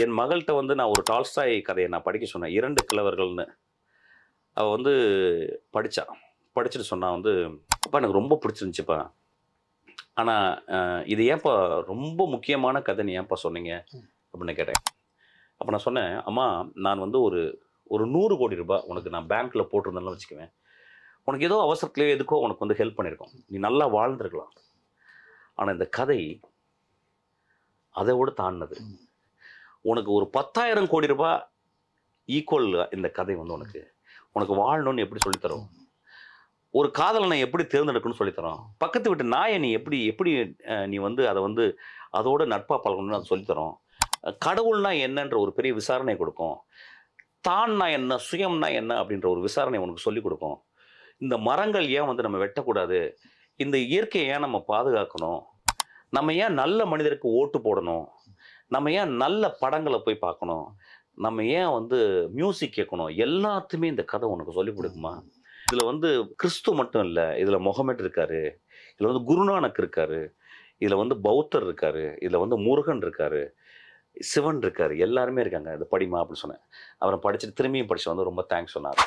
என் மகள்கிட்ட வந்து நான் ஒரு டால்ஸ்டாய் கதையை நான் படிக்க சொன்னேன். இரண்டு கிழவர்கள்னு. அவள் வந்து படித்தா படிச்சுட்டு சொன்னா வந்து அப்பா எனக்கு ரொம்ப பிடிச்சிருந்துச்சுப்பா. ஆனால் இது ஏன்ப்பா ரொம்ப முக்கியமான கதை நீ ஏன்ப்பா சொன்னீங்க அப்படின்னு கேட்டேன். அப்போ நான் சொன்னேன் அம்மா நான் வந்து ஒரு ஒரு நூறு கோடி ரூபாய் உனக்கு நான் பேங்க்கில் போட்டிருந்தேன்னு வச்சுக்குவேன் உனக்கு ஏதோ அவசரத்துலேயோ எதுக்கோ உனக்கு வந்து ஹெல்ப் பண்ணியிருக்கோம். நீ நல்லா வாழ்ந்திருக்கலாம். ஆனால் இந்த கதை அதை விட தாண்டினது உனக்கு ஒரு பத்தாயிரம் கோடி ரூபாய் ஈக்குவல் இந்த கதை வந்து உனக்கு. உனக்கு வாழணும்னு எப்படி சொல்லித்தரும்? ஒரு காதலனை எப்படி தேர்ந்தெடுக்கணும்னு சொல்லித்தரோம்? பக்கத்து வீட்டு நாயை நீ எப்படி எப்படி நீ வந்து அதை வந்து அதோட நட்பாக பழகணும்னு அதை சொல்லித்தரோம். கடவுள்னா என்னன்ற ஒரு பெரிய விசாரணை கொடுக்கும். தான்னா என்ன சுயம்னா என்ன அப்படின்ற ஒரு விசாரணை உனக்கு சொல்லிக் கொடுக்கும். இந்த மரங்கள் ஏன் வந்து நம்ம வெட்டக்கூடாது? இந்த இயற்கையை ஏன் நம்ம பாதுகாக்கணும்? நம்ம ஏன் நல்ல மனிதருக்கு ஓட்டு போடணும்? நம்ம ஏன் நல்ல படங்களை போய் பார்க்கணும் நம்ம ஏன் வந்து மியூசிக் கேட்கணும் எல்லாத்தையுமே இந்த கதை உனக்கு சொல்லிக் கொடுக்குமா? இதில் வந்து கிறிஸ்து மட்டும் இல்லை இதில் முகமட் இருக்காரு இதில் வந்து குருநானக் இருக்காரு இதில் வந்து பௌத்தர் இருக்காரு இதில் வந்து முருகன் இருக்காரு சிவன் இருக்காரு எல்லாருமே இருக்காங்க. இது படிமா அப்படின்னு சொன்னேன். அவரை படிச்சுட்டு திரும்பியும் படிச்சு வந்து ரொம்ப தேங்க்ஸ் சொன்னார்.